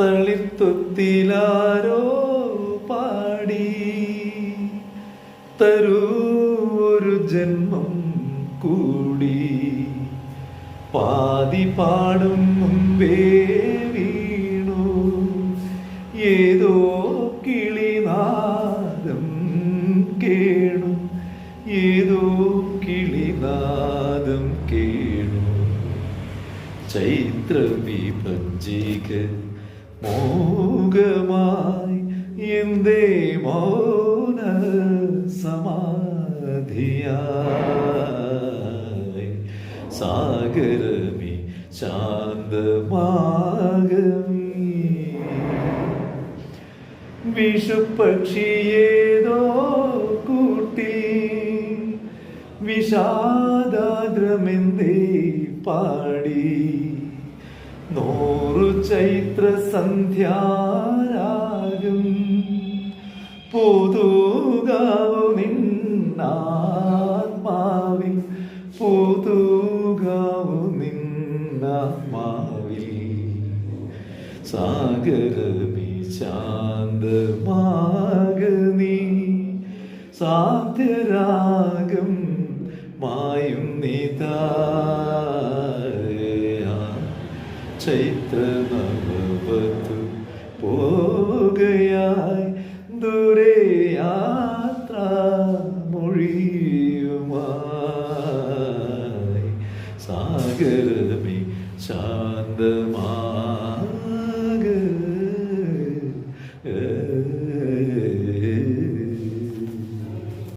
തളിത്തൊത്തിലാരോ പാടി. തരൂ ഒരു ജന്മം കൂടി. പാതി പാടും മുമ്പേ വീണു. ഏതോ കിളിനാദം കേണു. ഏതോ കിളിനാദം കേണു. ചൈത്രവിഭജിക മോകമായി എന്തേ മൗന സമാധിയായി സാഗരമി ശാന്തമാകമി വിഷുപക്ഷിയേതോ കൂട്ടി വിഷാദാദ്രമെന്തേ പാടി? നൂറു ചൈത്ര സന്ധ്യാരാഗം. പുതുകാവു നിന്നാത്മാവിൽ പുതുകാവു നിന്നാത്മാവിൽ. സാഗരമി ശാന്തമാകനീ സാധ്യരാഗം മായും നിതാ ചൈത്ര നവവധു പോകയായി ദൂരെ യാത്ര മൊഴിയുമായി. സാഗരമേ ശാന്തമാ